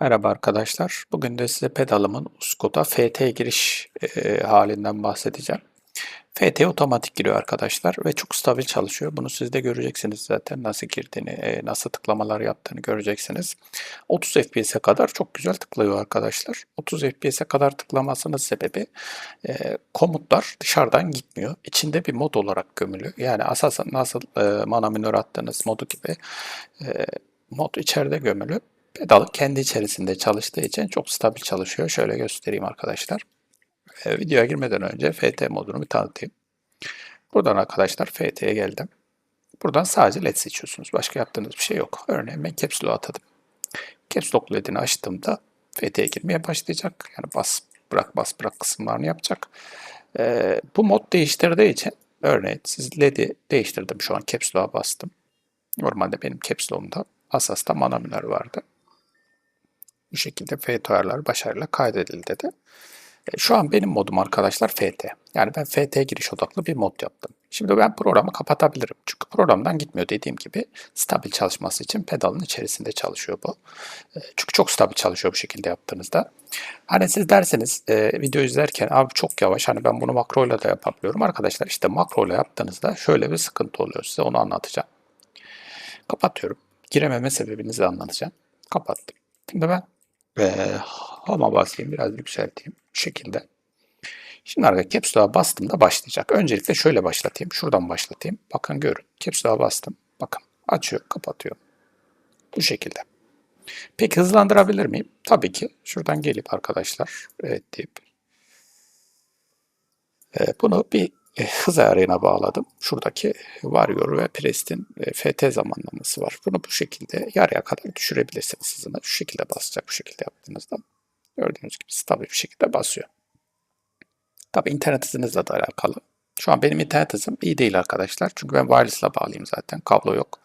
Merhaba arkadaşlar. Bugün de size pedalımın Usco'da FT giriş e, halinden bahsedeceğim. FT otomatik giriyor arkadaşlar ve çok stabil çalışıyor. Bunu siz de göreceksiniz zaten nasıl girdiğini, e, nasıl tıklamalar yaptığını göreceksiniz. 30 FPS'e kadar çok güzel tıklıyor arkadaşlar. 30 FPS'e kadar tıklamasının sebebi e, komutlar dışarıdan gitmiyor. İçinde bir mod olarak gömülü. Yani asasen nasıl e, mana minör attığınız modu gibi e, mod içeride gömülü. Pedal kendi içerisinde çalıştığı için çok stabil çalışıyor. Şöyle göstereyim arkadaşlar. E, videoya girmeden önce FT modunu bir tanıtayım. Buradan arkadaşlar FT'ye geldim. Buradan sadece LED seçiyorsunuz. Başka yaptığınız bir şey yok. Örneğin ben Caps Lock atadım. Caps Lock LED'ini açtığımda FT'ye girmeye başlayacak. Yani bas bırak bas bırak kısımlarını yapacak. E, bu mod değiştirdiği için örneğin siz LED'i değiştirdim şu an Caps Lock'a bastım. Normalde benim Caps Lock'umda Asas'ta mana vardı. Bu şekilde FT ayarları başarıyla kaydedildi dedi. E, Şu an benim modum arkadaşlar FT. Yani ben FT giriş odaklı bir mod yaptım. Şimdi ben programı kapatabilirim. Çünkü programdan gitmiyor dediğim gibi stabil çalışması için pedalın içerisinde çalışıyor bu. E, Çünkü çok stabil çalışıyor bu şekilde yaptığınızda. Hani siz derseniz e, video izlerken abi çok yavaş hani ben bunu makroyla da yapabiliyorum. Arkadaşlar işte makroyla yaptığınızda şöyle bir sıkıntı oluyor. Size onu anlatacağım. Kapatıyorum. Girememe sebebinizi anlatacağım. Kapattım. Şimdi ben e, Home'a basayım. Biraz yükselteyim. Bu şekilde. Şimdi arkadaşlar Caps Lock'a bastığımda başlayacak. Öncelikle şöyle başlatayım. Şuradan başlatayım. Bakın görün. Caps Lock'a bastım. Bakın açıyor, kapatıyor. Bu şekilde. Peki hızlandırabilir miyim? Tabii ki. Şuradan gelip arkadaşlar evet deyip e, bunu bir e, hız ayarına bağladım. Şuradaki Warrior ve Prest'in e, FT zamanlaması var. Bunu bu şekilde yarıya kadar düşürebilirsiniz hızını. Şu şekilde basacak bu şekilde yaptığınızda. Gördüğünüz gibi stabil bir şekilde basıyor. Tabi internet hızınızla da alakalı. Şu an benim internet hızım iyi değil arkadaşlar. Çünkü ben wireless'la bağlıyım zaten. Kablo yok.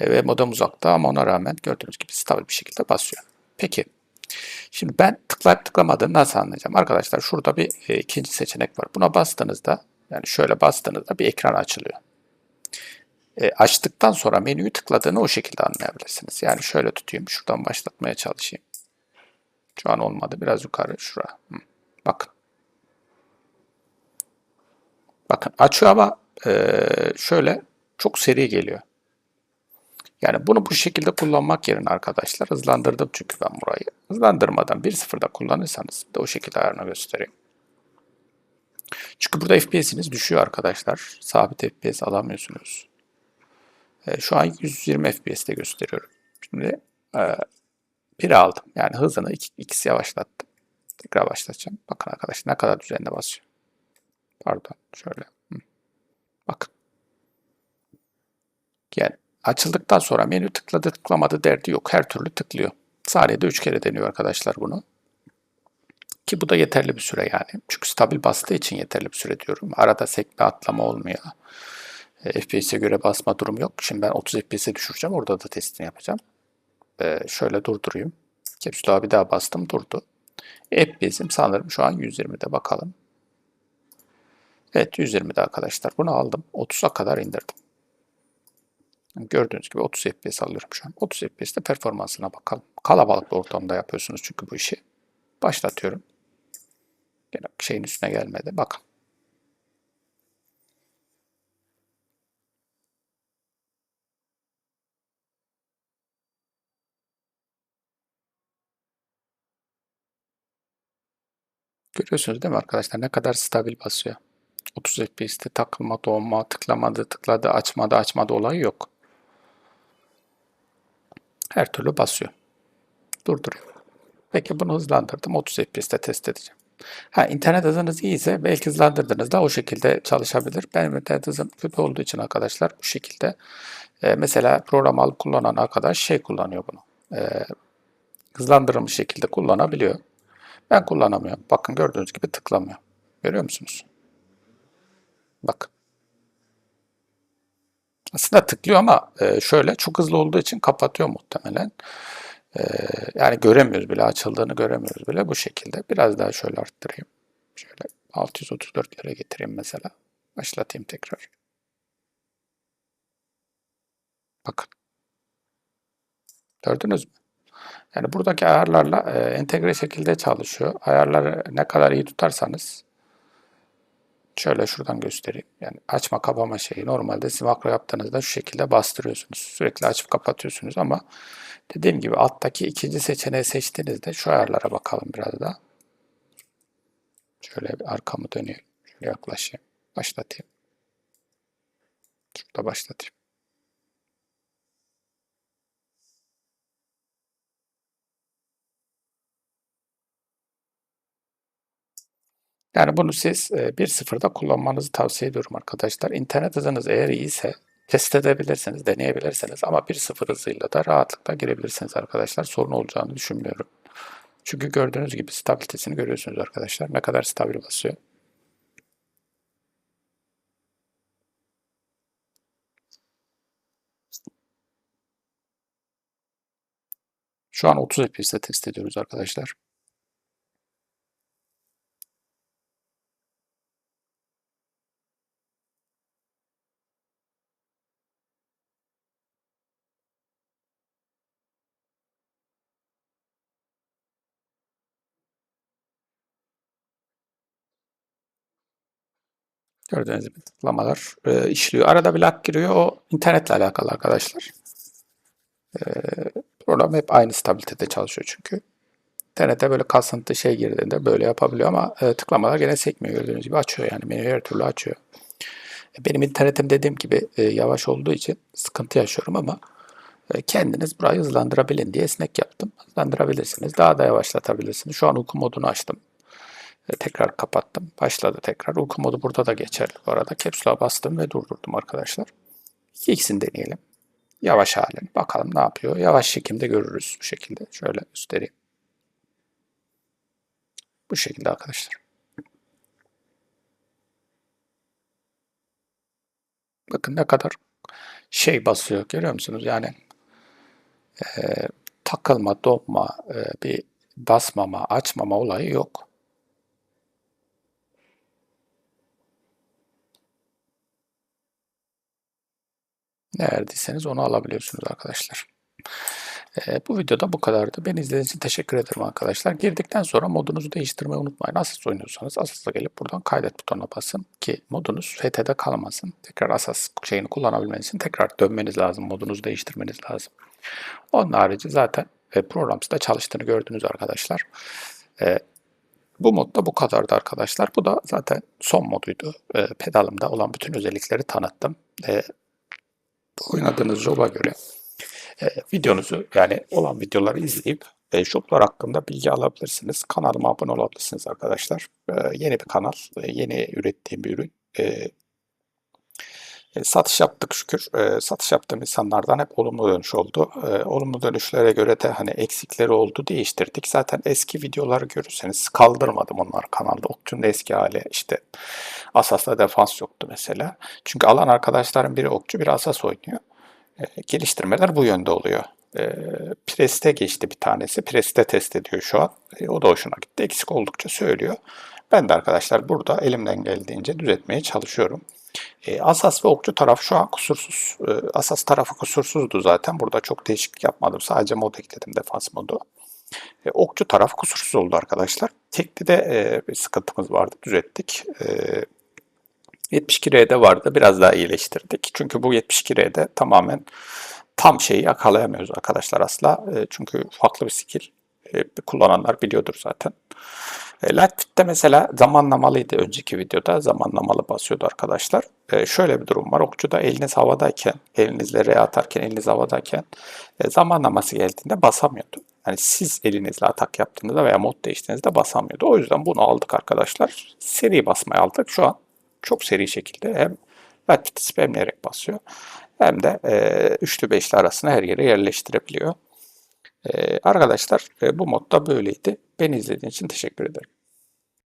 E, ve modem uzakta ama ona rağmen gördüğünüz gibi stabil bir şekilde basıyor. Peki. Şimdi ben tıklayıp tıklamadığını nasıl anlayacağım? Arkadaşlar şurada bir e, ikinci seçenek var. Buna bastığınızda yani şöyle bastığınızda bir ekran açılıyor. E, açtıktan sonra menüyü tıkladığını o şekilde anlayabilirsiniz. Yani şöyle tutayım. Şuradan başlatmaya çalışayım. Şu an olmadı. Biraz yukarı şura. Hı. Bakın. Bakın açıyor ama e, şöyle çok seri geliyor. Yani bunu bu şekilde kullanmak yerine arkadaşlar hızlandırdım çünkü ben burayı. Hızlandırmadan 1.0'da kullanırsanız de o şekilde ayarını göstereyim. Çünkü burada FPS'iniz düşüyor arkadaşlar. Sabit FPS alamıyorsunuz. E, şu an 120 FPS'te gösteriyorum. Şimdi e, 1 aldım. Yani hızını 2, ikisi yavaşlattım. Tekrar başlatacağım. Bakın arkadaşlar ne kadar düzenli basıyor. Pardon şöyle. Bakın. Yani açıldıktan sonra menü tıkladı tıklamadı derdi yok. Her türlü tıklıyor. Saniyede 3 kere deniyor arkadaşlar bunu. Ki bu da yeterli bir süre yani. Çünkü stabil bastığı için yeterli bir süre diyorum. Arada sekme atlama olmuyor. E, FPS'e göre basma durum yok. Şimdi ben 30 FPS'e düşüreceğim. Orada da testini yapacağım. E, şöyle durdurayım. Caps Lock'a bir daha bastım durdu. FPS'im sanırım şu an 120'de bakalım. Evet 120'de arkadaşlar. Bunu aldım. 30'a kadar indirdim. Gördüğünüz gibi 30 FPS alıyorum şu an. 30 FPS'te performansına bakalım. Kalabalık bir ortamda yapıyorsunuz çünkü bu işi. Başlatıyorum. Yine şeyin üstüne gelmedi. Bakın. Görüyorsunuz değil mi arkadaşlar ne kadar stabil basıyor. 30 FPS'te takılma, doğma, tıklamadı, tıkladı, açmadı, açmadı olayı yok. Her türlü basıyor. Durduruyor. Peki bunu hızlandırdım. 30 FPS'te test edeceğim. Ha, internet hızınız iyiyse belki hızlandırdığınızda o şekilde çalışabilir. Benim internet hızım kötü olduğu için arkadaşlar bu şekilde e, mesela program alıp kullanan arkadaş şey kullanıyor bunu. E, hızlandırılmış şekilde kullanabiliyor. Ben kullanamıyorum. Bakın gördüğünüz gibi tıklamıyor. Görüyor musunuz? Bakın. Aslında tıklıyor ama e, şöyle çok hızlı olduğu için kapatıyor muhtemelen. E, yani göremiyoruz bile açıldığını göremiyoruz bile bu şekilde. Biraz daha şöyle arttırayım. Şöyle 634 lira getireyim mesela. Başlatayım tekrar. Bakın. Gördünüz mü? Yani buradaki ayarlarla e, entegre şekilde çalışıyor. Ayarları ne kadar iyi tutarsanız şöyle şuradan göstereyim. Yani açma kapama şeyi normalde siz makro yaptığınızda şu şekilde bastırıyorsunuz. Sürekli açıp kapatıyorsunuz ama dediğim gibi alttaki ikinci seçeneği seçtiğinizde şu ayarlara bakalım biraz da. Şöyle bir arkamı döneyim. Şöyle yaklaşayım. Başlatayım. Şurada başlatayım. Yani bunu siz e, 1.0'da kullanmanızı tavsiye ediyorum arkadaşlar. İnternet hızınız eğer iyiyse test edebilirsiniz, deneyebilirsiniz ama 1.0 hızıyla da rahatlıkla girebilirsiniz arkadaşlar. Sorun olacağını düşünmüyorum. Çünkü gördüğünüz gibi stabilitesini görüyorsunuz arkadaşlar. Ne kadar stabil basıyor. Şu an 30 FPS'te test ediyoruz arkadaşlar. Gördüğünüz gibi tıklamalar e, işliyor. Arada bir lag giriyor. O internetle alakalı arkadaşlar. E, program hep aynı stabilitede çalışıyor çünkü. İnternete böyle kasıntı şey girdiğinde böyle yapabiliyor ama e, tıklamalar gene sekmiyor. Gördüğünüz gibi açıyor yani. Menüyü her türlü açıyor. E, benim internetim dediğim gibi e, yavaş olduğu için sıkıntı yaşıyorum ama e, kendiniz burayı hızlandırabilin diye esnek yaptım. Hızlandırabilirsiniz. Daha da yavaşlatabilirsiniz. Şu an uyku modunu açtım. Tekrar kapattım. Başladı tekrar. Uyku modu burada da geçerli bu arada. Capsule'a bastım ve durdurdum arkadaşlar. İkisini deneyelim. Yavaş halini. Bakalım ne yapıyor. Yavaş şekilde görürüz bu şekilde. Şöyle göstereyim. Bu şekilde arkadaşlar. Bakın ne kadar şey basıyor görüyor musunuz? Yani e, takılma, donma, e, bir basmama, açmama olayı yok. Ne verdiyseniz onu alabiliyorsunuz arkadaşlar. Ee, bu videoda bu kadardı. Beni izlediğiniz için teşekkür ederim arkadaşlar. Girdikten sonra modunuzu değiştirmeyi unutmayın. Asas oynuyorsanız Asas'a gelip buradan kaydet butonuna basın ki modunuz FT'de kalmasın. Tekrar Asas şeyini kullanabilmeniz için tekrar dönmeniz lazım. Modunuzu değiştirmeniz lazım. Onun harici zaten e, programsızda çalıştığını gördünüz arkadaşlar. E, bu modda bu kadardı arkadaşlar. Bu da zaten son moduydu. E, pedalımda olan bütün özellikleri tanıttım. E, oynadığınız joba göre e, videonuzu yani olan videoları izleyip e, shoplar hakkında bilgi alabilirsiniz. Kanalıma abone olabilirsiniz arkadaşlar. E, yeni bir kanal, e, yeni ürettiğim bir ürün. E, e, satış yaptık şükür. E, satış yaptığım insanlardan hep olumlu dönüş oldu. E, olumlu dönüşlere göre de hani eksikleri oldu değiştirdik. Zaten eski videoları görürseniz kaldırmadım onlar kanalda. Okçu'nun eski hali işte Asas'ta defans yoktu mesela. Çünkü alan arkadaşlarım biri okçu biri Asas oynuyor. E, geliştirmeler bu yönde oluyor. E, Preste geçti bir tanesi. Preste test ediyor şu an. E, o da hoşuna gitti. Eksik oldukça söylüyor. Ben de arkadaşlar burada elimden geldiğince düzeltmeye çalışıyorum. E, Asas ve Okçu tarafı şu an kusursuz. E, Asas tarafı kusursuzdu zaten. Burada çok değişiklik yapmadım. Sadece mod ekledim defans modu. E, okçu taraf kusursuz oldu arkadaşlar. Tekli de bir sıkıntımız vardı. Düzelttik. E, 72R'de vardı. Biraz daha iyileştirdik. Çünkü bu 72R'de tamamen tam şeyi yakalayamıyoruz arkadaşlar asla. Çünkü farklı bir skill. Kullananlar biliyordur zaten. E, Lightfit'te mesela zamanlamalıydı önceki videoda. Zamanlamalı basıyordu arkadaşlar. E, şöyle bir durum var. Okçuda eliniz havadayken, elinizle R atarken, eliniz havadayken e, zamanlaması geldiğinde basamıyordu. Yani siz elinizle atak yaptığınızda veya mod değiştiğinizde basamıyordu. O yüzden bunu aldık arkadaşlar. Seri basmaya aldık. Şu an çok seri şekilde hem Lightfit'i spamleyerek basıyor hem de e, üçlü beşli arasına her yere yerleştirebiliyor. Ee, arkadaşlar e, bu modda böyleydi. Beni izlediğiniz için teşekkür ederim.